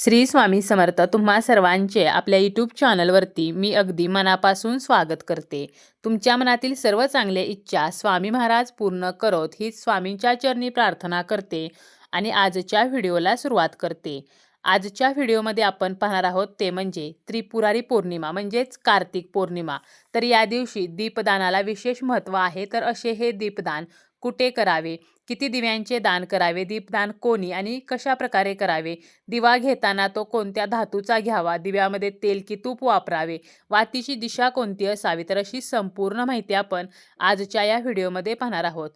श्री स्वामी समर्थ तुम्हा सर्वांचे आपल्या यूट्यूब चॅनलवरती मी अगदी मनापासून स्वागत करते. तुमच्या मनातील सर्व चांगले इच्छा स्वामी महाराज पूर्ण करोत हीच स्वामींच्या चरणी प्रार्थना करते आणि आजच्या व्हिडिओला सुरुवात करते. आजच्या व्हिडिओमध्ये आपण पाहणार आहोत ते म्हणजे त्रिपुरारी पौर्णिमा म्हणजेच कार्तिक पौर्णिमा. तर या दिवशी दीपदानाला विशेष महत्त्व आहे तर असे हे दीपदान कुठे करावे? किती दिव्यांचे दान करावे दीपदान कोणी आणि कशा प्रकारे करावे? दिवा घेताना तो कोणत्या धातूचा घ्यावा? दिव्यामध्ये तेल की तूप वापरावे? वातीची दिशा कोणती असावी? तर अशी संपूर्ण माहिती आपण आजच्या या व्हिडिओमध्ये पाहणार आहोत.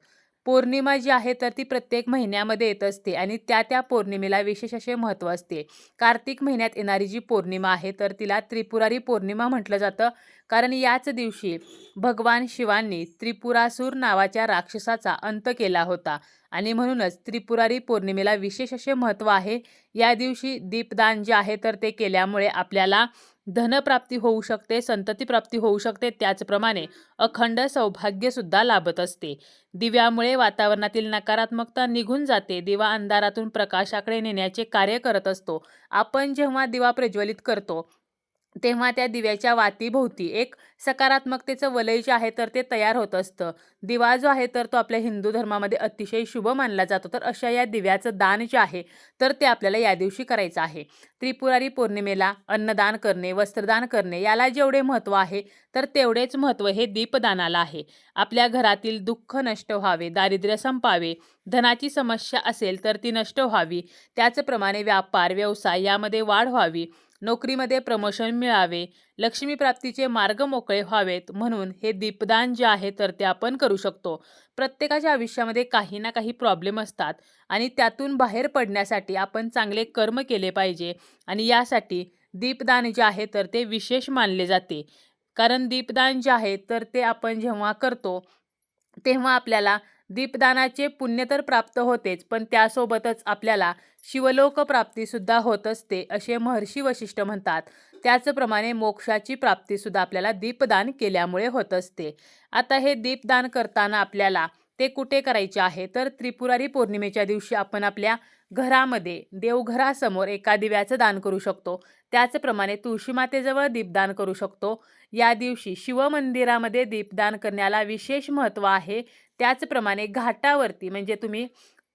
पौर्णिमा जी आहे तर ती प्रत्येक महिन्यामध्ये येत असते आणि त्या त्या पौर्णिमेला विशेष असे महत्त्व असते. कार्तिक महिन्यात येणारी जी पौर्णिमा आहे तर तिला त्रिपुरारी पौर्णिमा म्हटलं जातं. कारण याच दिवशी भगवान शिवांनी त्रिपुरासूर नावाच्या राक्षसाचा अंत केला होता आणि म्हणूनच त्रिपुरारी पौर्णिमेला विशेष असे महत्त्व आहे. या दिवशी दीपदान जे आहे तर ते केल्यामुळे आपल्याला धनप्राप्ती होऊ शकते संतती प्राप्ती होऊ शकते त्याचप्रमाणे अखंड सौभाग्यसुद्धा लाभत असते. दिव्यामुळे वातावरणातील नकारात्मकता निघून जाते. दिवा अंधारातून प्रकाशाकडे नेण्याचे कार्य करत असतो. आपण जेव्हा दिवा प्रज्वलित करतो तेव्हा त्या दिव्याच्या वातीभोवती एक सकारात्मकतेचं वलय जे आहे तर ते तयार होत असतं. दिवा जो आहे तर तो आपल्या हिंदू धर्मामध्ये अतिशय शुभ मानला जातो. तर अशा या दिव्याचं दान जे आहे तर ते आपल्याला या दिवशी करायचं आहे. त्रिपुरारी पौर्णिमेला अन्नदान करणे वस्त्रदान करणे याला जेवढे महत्त्व आहे तर तेवढेच महत्त्व हे दीपदानाला आहे. आपल्या घरातील दुःख नष्ट व्हावे दारिद्र्य संपावे धनाची समस्या असेल तर ती नष्ट व्हावी. त्याचप्रमाणे व्यापार व्यवसाय यामध्ये वाढ व्हावी. नोकरीमध्ये प्रमोशन मिळावे लक्ष्मीप्राप्तीचे मार्ग मोकळे व्हावेत म्हणून हे दीपदान जे आहे तर ते आपण करू शकतो. प्रत्येकाच्या आयुष्यामध्ये काही ना काही प्रॉब्लेम असतात आणि त्यातून बाहेर पडण्यासाठी आपण चांगले कर्म केले पाहिजे आणि यासाठी दीपदान जे आहे तर ते विशेष मानले जाते. कारण दीपदान जे आहे तर ते आपण जेव्हा करतो तेव्हा आपल्याला दीपदानाचे पुण्य तर प्राप्त होतेच पण त्यासोबतच आपल्याला शिवलोक प्राप्तीसुद्धा होत असते असे महर्षी वशिष्ठ म्हणतात. त्याचप्रमाणे मोक्षाची प्राप्तीसुद्धा आपल्याला दीपदान केल्यामुळे होत असते. आता हे दीपदान करताना आपल्याला ते कुठे करायचे आहे? तर त्रिपुरारी पौर्णिमेच्या दिवशी आपण आपल्या घरामध्ये देवघरासमोर एका दिव्याचं दान करू शकतो. त्याचप्रमाणे तुळशीमातेजवळ दीपदान करू शकतो. या दिवशी शिवमंदिरामध्ये दीपदान करण्याला विशेष महत्त्व आहे. त्याचप्रमाणे घाटावरती म्हणजे तुम्ही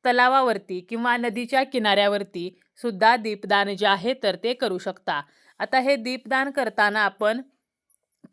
तलावावरती किंवा नदीच्या किनाऱ्यावरती सुद्धा दीपदान जे आहे तर ते करू शकता. आता हे दीपदान करताना आपण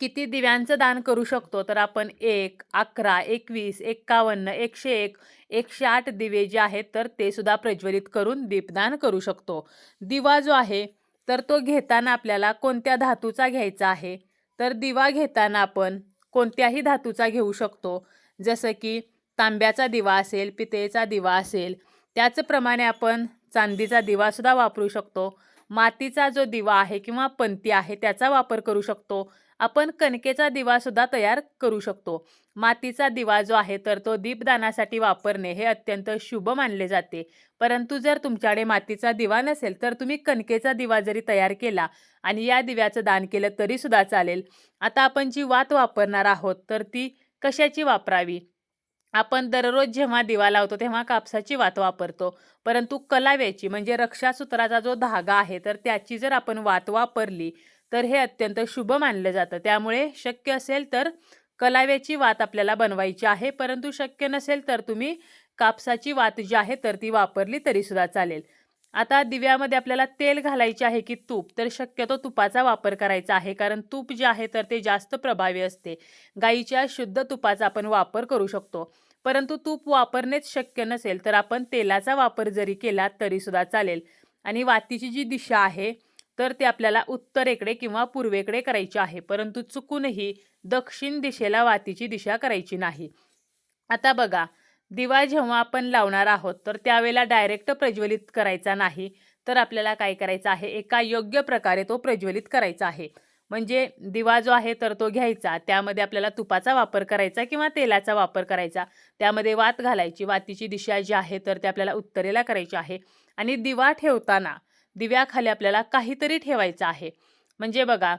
किती दिव्यांचं दान करू शकतो? तर आपण एक अकरा एकवीस एक्कावन्न एकशे एक एकशे आठ दिवे जे आहेत तर ते सुद्धा प्रज्वलित करून दीपदान करू शकतो. दिवा जो आहे तर तो घेताना आपल्याला कोणत्या धातूचा घ्यायचा आहे? तर दिवा घेताना आपण कोणत्याही धातूचा घेऊ शकतो. जसं की तांब्याचा दिवा असेल पितळेचा दिवा असेल त्याचप्रमाणे आपण चांदीचा दिवासुद्धा वापरू शकतो. मातीचा जो दिवा आहे किंवा पंती आहे त्याचा वापर करू शकतो. आपण कणकेचा दिवासुद्धा तयार करू शकतो. मातीचा दिवा जो आहे तर तो दीपदानासाठी वापरणे हे अत्यंत शुभ मानले जाते. परंतु जर तुमच्याकडे मातीचा दिवा नसेल तर तुम्ही कणकेचा दिवा जरी तयार केला आणि या दिव्याचं दान केलं तरीसुद्धा चालेल. आता आपण जी वात वापरणार आहोत तर ती कशाची वापरावी? आपण दररोज जेव्हा दिवा लावतो तेव्हा कापसाची वात वापरतो. परंतु कलाव्याची म्हणजे रक्षासूत्राचा जो धागा आहे तर त्याची जर आपण वात वापरली तर हे अत्यंत शुभ मानलं जातं. त्यामुळे शक्य असेल तर कलाव्याची वात आपल्याला बनवायची आहे. परंतु शक्य नसेल तर तुम्ही कापसाची वात जी आहे तर ती वापरली तरीसुद्धा चालेल. आता दिव्यामध्ये आपल्याला तेल घालायचे आहे की तूप? तर शक्यतो तुपाचा वापर करायचा आहे. कारण तूप जे आहे तर ते जास्त प्रभावी असते. गाईच्या शुद्ध तुपाचा आपण वापर करू शकतो. परंतु तूप वापरणेच शक्य नसेल तर आपण तेलाचा वापर जरी केला तरीसुद्धा चालेल. आणि वातीची जी दिशा आहे तर ते आपल्याला उत्तरेकडे किंवा पूर्वेकडे करायची आहे. परंतु चुकूनही दक्षिण दिशेला वातीची दिशा करायची नाही. आता बघा दिवा जेव्हा आपण लावणार आहोत तर त्यावेळेला डायरेक्ट प्रज्वलित करायचा नाही. तर आपल्याला काय करायचं आहे? एका योग्य प्रकारे तो प्रज्वलित करायचा आहे. म्हणजे दिवा जो आहे तर तो घ्यायचा. त्यामध्ये आपल्याला तुपाचा वापर करायचा किंवा तेलाचा वापर करायचा. त्यामध्ये वात घालायची. वातीची दिशा जी आहे तर ते आपल्याला उत्तरेला करायची आहे. आणि दिवा ठेवताना दिव्याखाली आपल्याला काहीतरी ठेवायचं आहे. म्हणजे बघा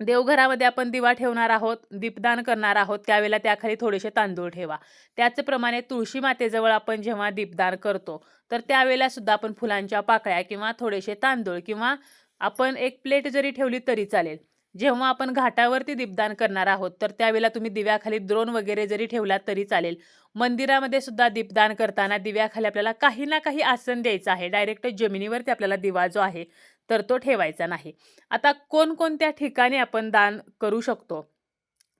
देवघरामध्ये आपण दिवा ठेवणार आहोत दीपदान करणार आहोत त्यावेळेला त्याखाली थोडेसे तांदूळ ठेवा. त्याचप्रमाणे तुळशी मातेजवळ आपण जेव्हा दीपदान करतो तर त्यावेळेला सुद्धा आपण फुलांच्या पाकळ्या किंवा थोडेसे तांदूळ किंवा आपण एक प्लेट जरी ठेवली तरी चालेल. जेव्हा आपण घाटावरती दीपदान करणार आहोत तर त्यावेळेला तुम्ही दिव्याखाली द्रोण वगैरे जरी ठेवला तरी चालेल. मंदिरामध्ये सुद्धा दीपदान करताना दिव्याखाली आपल्याला काही ना काही आसन द्यायचं आहे. डायरेक्ट जमिनीवरती आपल्याला दिवा जो आहे तर तो ठेवायचा नाही. आता कोणकोणत्या ठिकाणी आपण दान करू शकतो?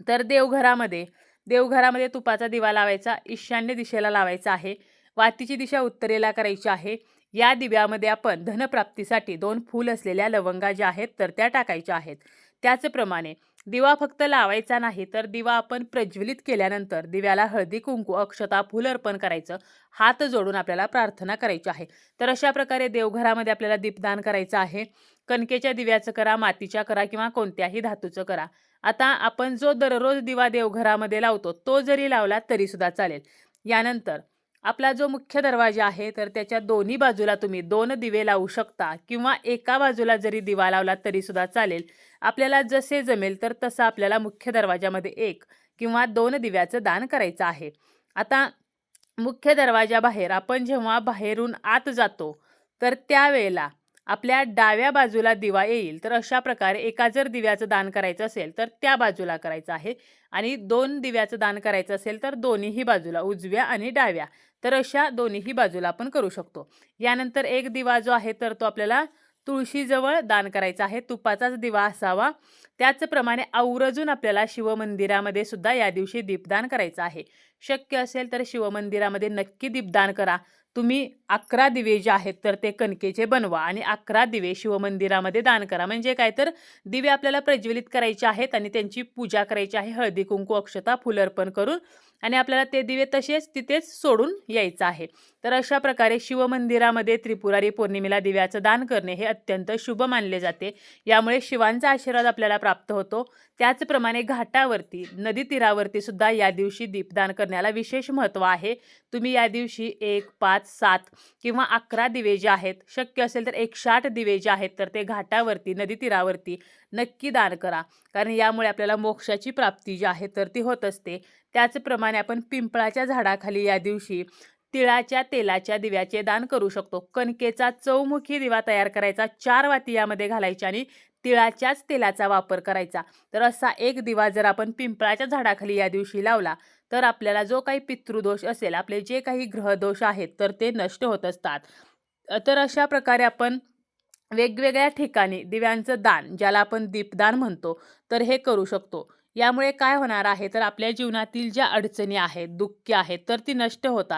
तर देवघरामध्ये देवघरामध्ये तुपाचा दिवा लावायचा ईशान्य दिशेला लावायचा आहे वातीची दिशा उत्तरेला करायची आहे. या दिव्यामध्ये आपण धनप्राप्तीसाठी दोन फूल असलेल्या लवंगा ज्या आहेत तर त्या टाकायच्या आहेत. त्याचप्रमाणे दिवा फक्त लावायचा नाही तर दिवा आपण प्रज्वलित केल्यानंतर दिव्याला हळदी कुंकू अक्षता फुल अर्पण करायचं. हात जोडून आपल्याला प्रार्थना करायची आहे. तर अशा प्रकारे देवघरामध्ये आपल्याला दीपदान करायचं आहे. कणकेच्या दिव्याचं करा मातीच्या करा किंवा कोणत्याही धातूचं करा. आता आपण जो दररोज दिवा देवघरामध्ये लावतो तो जरी लावला तरीसुद्धा चालेल. यानंतर आपला जो मुख्य दरवाजा आहे तर त्याच्या दोन्ही बाजूला तुम्ही दोन दिवे लावू शकता किंवा एका बाजूला जरी दिवा लावला तरी सुद्धा चालेल. आपल्याला जसे जमेल तर तसं आपल्याला मुख्य दरवाजामध्ये एक किंवा दोन दिव्याचं दान करायचं आहे. आता मुख्य दरवाजाबाहेर आपण जेव्हा बाहेरून आत जातो तर त्यावेळेला आपल्या डाव्या बाजूला दिवा येईल तर अशा प्रकारे एका जर दिव्याचं दान करायचं असेल तर त्या बाजूला करायचं आहे. आणि दोन दिव्याचं दान करायचं असेल तर दोन्हीही बाजूला उजव्या आणि डाव्या. तर अशा दोन्हीही बाजूला आपण करू शकतो. यानंतर एक दिवा जो आहे तर तो आपल्याला तुळशीजवळ दान करायचा आहे. तुपाचाच दिवा असावा. त्याचप्रमाणे आवर्जून आपल्याला शिवमंदिरामध्ये सुद्धा या दिवशी दीपदान करायचं आहे. शक्य असेल तर शिवमंदिरामध्ये नक्की दीपदान करा. तुम्ही अकरा दिवे जे आहेत तर ते कणकेचे बनवा आणि अकरा दिवे शिवमंदिरामध्ये दान करा. म्हणजे काय तर दिवे आपल्याला प्रज्वलित करायचे आहेत आणि त्यांची पूजा करायची आहे. हळदी कुंकू अक्षता फुल अर्पण करून आणि आपल्याला ते दिवे तसेच तिथेच सोडून यायचं आहे. तर अशा प्रकारे शिवमंदिरामध्ये त्रिपुरारी पौर्णिमेला दिव्याचं दान करणे हे अत्यंत शुभ मानले जाते. यामुळे शिवांचा आशीर्वाद आपल्याला प्राप्त होतो. त्याचप्रमाणे घाटावरती नदी तीरावरती सुद्धा या दिवशी दीपदान करण्याला विशेष महत्त्व आहे. तुम्ही या दिवशी एक पाच सात किंवा अकरा दिवे जे आहेत शक्य असेल तर एकशे आठ दिवे जे आहेत तर ते घाटावरती नदी तीरावरती नक्की दान करा. कारण यामुळे आपल्याला मोक्षाची प्राप्ती जी आहे तर ती होत असते. त्याचप्रमाणे आपण पिंपळाच्या झाडाखाली या दिवशी तिळाच्या तेलाच्या दिव्याचे दान करू शकतो. कणकेचा चौमुखी दिवा तयार करायचा चार वाती यामध्ये घालायच्या आणि तिळाच्याच तेलाचा वापर करायचा. तर असा एक दिवा जर आपण पिंपळाच्या झाडाखाली या दिवशी लावला तर आपल्याला जो काही पितृदोष असेल आपले जे काही ग्रहदोष आहेत तर ते नष्ट होत असतात. तर अशा प्रकारे आपण वेगवेगळ्या ठिकाणी दिव्यांचं दान ज्याला आपण दीपदान म्हणतो तर हे करू शकतो. यामुळे काय होणार आहे? तर आपल्या जीवनातील ज्या अडचणी आहेत दुःखे आहेत तर ती नष्ट होतात.